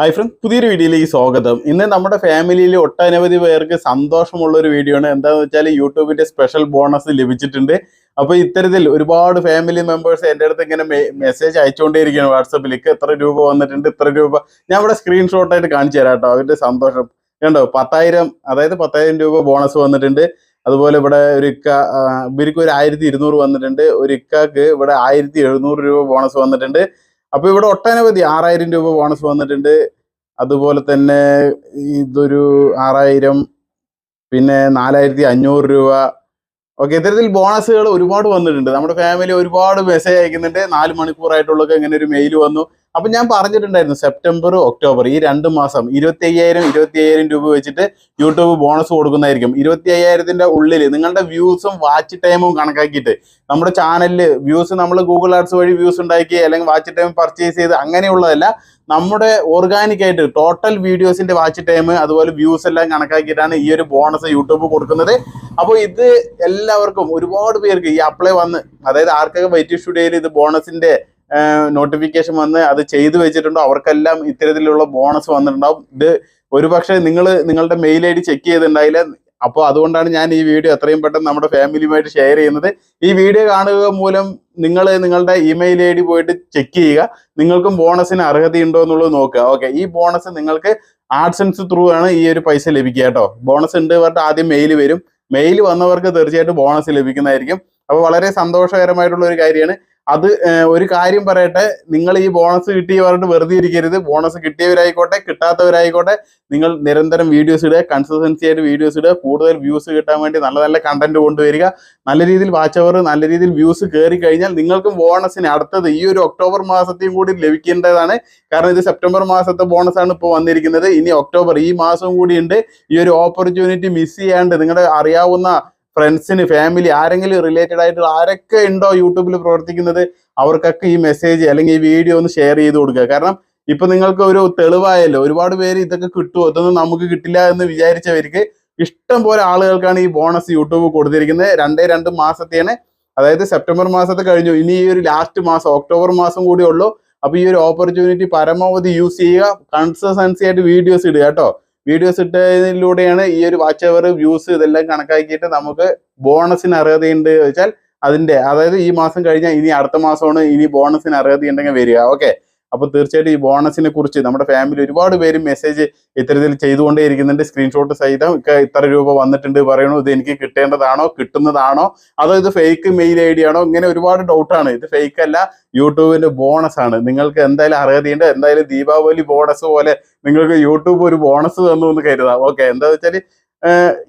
Hi front പുതിയൊരു വീഡിയോയിലേക്ക് സ്വാഗതം. ഇന്ന് നമ്മുടെ ഫാമിലിയിൽ ഒട്ടനവധി പേർക്ക് സന്തോഷമുള്ള ഒരു വീഡിയോ ആണ് എന്താണെന്ന് വെച്ചാൽ യൂട്യൂബിന്റെ സ്പെഷ്യൽ ബോണസ് ലഭിച്ചിട്ടുണ്ട്. അപ്പോൾ ഇത്തരത്തിൽ ഒരുപാട് ഫാമിലി മെമ്പേഴ്സ് എന്റെ അടുത്ത് ഇങ്ങനെ മെസ്സേജ് അയച്ചുകൊണ്ടേയിരിക്കുകയാണ് വാട്സപ്പിലേക്ക് എത്ര രൂപ വന്നിട്ടുണ്ട് ഇത്ര രൂപ. ഞാൻ ഇവിടെ സ്ക്രീൻഷോട്ടായിട്ട് കാണിച്ചു തരാം കേട്ടോ. അവരുടെ സന്തോഷം. കണ്ടോ? പത്തായിരം അതായത് പത്തായിരം രൂപ ബോണസ് വന്നിട്ടുണ്ട്. അതുപോലെ ഇവിടെ ഒരു ഇക്ക ഇവർക്ക് ഒരു ആയിരത്തി ഇരുന്നൂറ് വന്നിട്ടുണ്ട്. ഒരു ഇക്കാക്ക് ഇവിടെ ആയിരത്തി എഴുന്നൂറ് രൂപ ബോണസ് വന്നിട്ടുണ്ട്. അപ്പൊ ഇവിടെ ഒട്ടനവധി ആറായിരം രൂപ ബോണസ് വന്നിട്ടുണ്ട്. അതുപോലെ തന്നെ ഇതൊരു ആറായിരം പിന്നെ നാലായിരത്തി അഞ്ഞൂറ് രൂപ. ഓക്കെ ഇത്തരത്തിൽ ബോണസുകൾ ഒരുപാട് വന്നിട്ടുണ്ട്. നമ്മുടെ ഫാമിലി ഒരുപാട് മെസ്സേജ് അയക്കുന്നുണ്ട്. നാല് മണിക്കൂറായിട്ടുള്ളൊക്കെ ഇങ്ങനെ ഒരു മെയിൽ വന്നു. അപ്പൊ ഞാൻ പറഞ്ഞിട്ടുണ്ടായിരുന്നു സെപ്റ്റംബർ ഒക്ടോബർ ഈ രണ്ട് മാസം ഇരുപത്തി അയ്യായിരം ഇരുപത്തി അയ്യായിരം രൂപ വെച്ചിട്ട് യൂട്യൂബ് ബോണസ് കൊടുക്കുന്നതായിരിക്കും. ഇരുപത്തി അയ്യായിരത്തിന്റെ ഉള്ളിൽ നിങ്ങളുടെ വ്യൂസും വാച്ച് ടൈമും കണക്കാക്കിയിട്ട് നമ്മുടെ ചാനലിൽ വ്യൂസ് നമ്മൾ ഗൂഗിൾ ആർട്സ് വഴി വ്യൂസ് ഉണ്ടാക്കി അല്ലെങ്കിൽ വാച്ച് ടൈം പർച്ചേസ് ചെയ്ത് അങ്ങനെയുള്ളതല്ല നമ്മുടെ ഓർഗാനിക് ആയിട്ട് ടോട്ടൽ വീഡിയോസിന്റെ വാച്ച് ടൈം അതുപോലെ വ്യൂസ് എല്ലാം കണക്കാക്കിയിട്ടാണ് ഈ ഒരു ബോണസ് യൂട്യൂബ് കൊടുക്കുന്നത്. അപ്പോൾ ഇത് എല്ലാവർക്കും ഒരുപാട് പേർക്ക് ഈ അപ്ലൈ വന്ന് അതായത് ആർക്കൊക്കെ വൈറ്റി സ്റ്റുഡിയോയിൽ ഇത് ബോണസിന്റെ നോട്ടിഫിക്കേഷൻ വന്ന് അത് ചെയ്തു വെച്ചിട്ടുണ്ടോ? അവർക്കെല്ലാം ഇത്തരത്തിലുള്ള ബോണസ് വന്നിട്ടുണ്ടാവും. ഇത് ഒരുപക്ഷെ നിങ്ങൾ നിങ്ങളുടെ മെയിൽ ഐ ഡി ചെക്ക് ചെയ്തിട്ടുണ്ടായില്ല. അപ്പോൾ അതുകൊണ്ടാണ് ഞാൻ ഈ വീഡിയോ എത്രയും പെട്ടെന്ന് നമ്മുടെ ഫാമിലിയുമായിട്ട് ഷെയർ ചെയ്യുന്നത്. ഈ വീഡിയോ കാണുക മൂലം നിങ്ങൾ നിങ്ങളുടെ ഇമെയിൽ ഐ ഡി പോയിട്ട് ചെക്ക് ചെയ്യുക. നിങ്ങൾക്കും ബോണസിന് അർഹതയുണ്ടോ എന്നുള്ളത് നോക്കുക. ഓക്കെ ഈ ബോണസ് നിങ്ങൾക്ക് ആഡ്സൻസ് ത്രൂ ആണ് ഈ ഒരു പൈസ ലഭിക്കുക കേട്ടോ. ബോണസ് ഉണ്ട് പറഞ്ഞിട്ട് ആദ്യം മെയിൽ വരും. മെയിൽ വന്നവർക്ക് തീർച്ചയായിട്ടും ബോണസ് ലഭിക്കുന്നതായിരിക്കും. അപ്പോൾ വളരെ സന്തോഷകരമായിട്ടുള്ള ഒരു കാര്യമാണ്. അത് ഒരു കാര്യം പറയട്ടെ. നിങ്ങൾ ഈ ബോണസ് കിട്ടിയ പറഞ്ഞിട്ട് വെറുതെ ഇരിക്കരുത്. ബോണസ് കിട്ടിയവരായിക്കോട്ടെ കിട്ടാത്തവരായിക്കോട്ടെ നിങ്ങൾ നിരന്തരം വീഡിയോസ് ഇടുക കൺസിസ്റ്റൻസി ആയിട്ട് വീഡിയോസ് ഇടുക കൂടുതൽ വ്യൂസ് കിട്ടാൻ വേണ്ടി നല്ല നല്ല കണ്ടന്റ് കൊണ്ടുവരിക. നല്ല രീതിയിൽ വാച്ച് അവർ നല്ല രീതിയിൽ വ്യൂസ് കയറി കഴിഞ്ഞാൽ നിങ്ങൾക്കും ബോണസിന് അടുത്തത് ഈ ഒരു ഒക്ടോബർ മാസത്തെയും കൂടി ലഭിക്കേണ്ടതാണ്. കാരണം ഇത് സെപ്റ്റംബർ മാസത്തെ ബോണസ് ആണ് ഇപ്പോൾ വന്നിരിക്കുന്നത്. ഇനി ഒക്ടോബർ ഈ മാസവും കൂടി ഉണ്ട്. ഈ ഒരു ഓപ്പർച്യൂണിറ്റി മിസ് ചെയ്യാണ്ട് നിങ്ങളുടെ അറിയാവുന്ന ഫ്രണ്ട്സിന് ഫാമിലി ആരെങ്കിലും റിലേറ്റഡ് ആയിട്ടുള്ള ആരൊക്കെ ഉണ്ടോ യൂട്യൂബിൽ പ്രവർത്തിക്കുന്നത് അവർക്കൊക്കെ ഈ മെസ്സേജ് അല്ലെങ്കിൽ ഈ വീഡിയോ ഒന്ന് ഷെയർ ചെയ്ത് കൊടുക്കുക. കാരണം ഇപ്പൊ നിങ്ങൾക്ക് ഒരു തെളിവായല്ലോ ഒരുപാട് പേര് ഇതൊക്കെ കിട്ടുമോ ഇതൊന്നും നമുക്ക് കിട്ടില്ല എന്ന് വിചാരിച്ചവർക്ക് ഇഷ്ടം പോലെ ആളുകൾക്കാണ് ഈ ബോണസ് യൂട്യൂബ് കൊടുത്തിരിക്കുന്നത്. രണ്ടേ രണ്ട് മാസത്തെയാണ് അതായത് സെപ്റ്റംബർ മാസത്തെ കഴിഞ്ഞു. ഇനി ഈ ഒരു ലാസ്റ്റ് മാസം ഒക്ടോബർ മാസം കൂടി ഉള്ളൂ. അപ്പൊ ഈ ഒരു ഓപ്പർച്യൂണിറ്റി പരമാവധി യൂസ് ചെയ്യുക. കൺസിസ്റ്റൻസി ആയിട്ട് വീഡിയോസ് ഇടുക കേട്ടോ. വീഡിയോസ് ഇട്ടതിലൂടെയാണ് ഈ ഒരു വാച്ച് അവർ വ്യൂസ് ഇതെല്ലാം കണക്കാക്കിയിട്ട് നമുക്ക് ബോണസിന് അർഹതയുണ്ട് വെച്ചാൽ അതിന്റെ അതായത് ഈ മാസം കഴിഞ്ഞാൽ ഇനി അടുത്ത മാസമാണ് ഇനി ബോണസിന് അർഹതയുണ്ടെങ്കിൽ വരിക. ഓക്കെ അപ്പൊ തീർച്ചയായിട്ടും ഈ ബോണസിനെ കുറിച്ച് നമ്മുടെ ഫാമിലി ഒരുപാട് പേര് മെസ്സേജ് ഇത്തരത്തിൽ ചെയ്തുകൊണ്ടേ ഇരിക്കുന്നുണ്ട് സ്ക്രീൻഷോട്ട് സഹിതം ഇത്ര രൂപ വന്നിട്ടുണ്ട്. പറയണു ഇത് എനിക്ക് കിട്ടേണ്ടതാണോ കിട്ടുന്നതാണോ? അതോ ഇത് ഫേക്ക് മെയിൽ ഐ ഡി ആണോ? ഇങ്ങനെ ഒരുപാട് ഡൗട്ടാണ് ഇത് ഫേക്ക് അല്ല യൂട്യൂബിന്റെ ബോണസ് ആണ്. നിങ്ങൾക്ക് എന്തായാലും അർഹതയുണ്ട് എന്തായാലും ദീപാവലി ബോണസ് പോലെ നിങ്ങൾക്ക് യൂട്യൂബ് ഒരു ബോണസ് തന്നു എന്ന് കരുതാം. ഓക്കെ എന്താ വെച്ചാൽ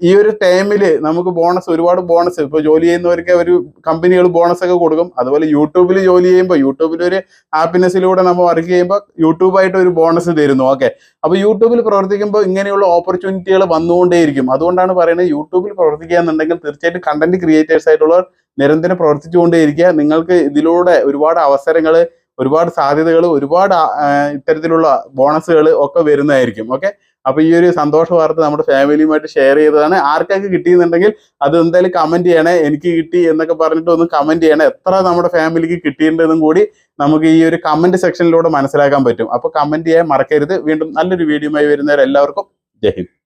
ഈ ഒരു ടൈമിൽ നമുക്ക് ബോണസ് ഒരുപാട് ബോണസ് ഇപ്പോൾ ജോലി ചെയ്യുന്നവർക്ക് ഒരു കമ്പനികൾ ബോണസ് ഒക്കെ കൊടുക്കും. അതുപോലെ യൂട്യൂബിൽ ജോലി ചെയ്യുമ്പോൾ യൂട്യൂബിൽ ഒരു ഹാപ്പിനെസ്സിലൂടെ നമ്മൾ വർക്ക് ചെയ്യുമ്പോൾ യൂട്യൂബായിട്ട് ഒരു ബോണസ് തരുന്നു. ഓക്കെ അപ്പോൾ യൂട്യൂബിൽ പ്രവർത്തിക്കുമ്പോൾ ഇങ്ങനെയുള്ള ഓപ്പർച്യൂണിറ്റികൾ വന്നുകൊണ്ടേയിരിക്കും. അതുകൊണ്ടാണ് പറയുന്നത് യൂട്യൂബിൽ പ്രവർത്തിക്കുക എന്നുണ്ടെങ്കിൽ തീർച്ചയായിട്ടും കണ്ടന്റ് ക്രിയേറ്റേഴ്സ് ആയിട്ടുള്ളവർ നിരന്തരം പ്രവർത്തിച്ചുകൊണ്ടേയിരിക്കുക. നിങ്ങൾക്ക് ഇതിലൂടെ ഒരുപാട് അവസരങ്ങൾ ഒരുപാട് സാധ്യതകൾ ഒരുപാട് ഇത്തരത്തിലുള്ള ബോണസുകൾ ഒക്കെ വരുന്നതായിരിക്കും. ഓക്കെ അപ്പൊ ഈ ഒരു സന്തോഷ വാർത്ത നമ്മുടെ ഫാമിലിയുമായിട്ട് ഷെയർ ചെയ്തതാണ്. ആർക്കൊക്കെ കിട്ടിയെന്നുണ്ടെങ്കിൽ അത് എന്തായാലും കമന്റ് ചെയ്യണേ. എനിക്ക് കിട്ടി എന്നൊക്കെ പറഞ്ഞിട്ട് ഒന്ന് കമന്റ് ചെയ്യണേ. എത്ര നമ്മുടെ ഫാമിലിക്ക് കിട്ടിയിട്ടുണ്ടെന്നും കൂടി നമുക്ക് ഈ ഒരു കമന്റ് സെക്ഷനിലൂടെ മനസ്സിലാക്കാൻ പറ്റും. അപ്പൊ കമന്റ് ചെയ്യാൻ മറക്കരുത്. വീണ്ടും നല്ലൊരു വീഡിയോ വീഡിയോയുമായി വരുന്നവരെല്ലാവർക്കും ജയ് ഹിന്ദ്.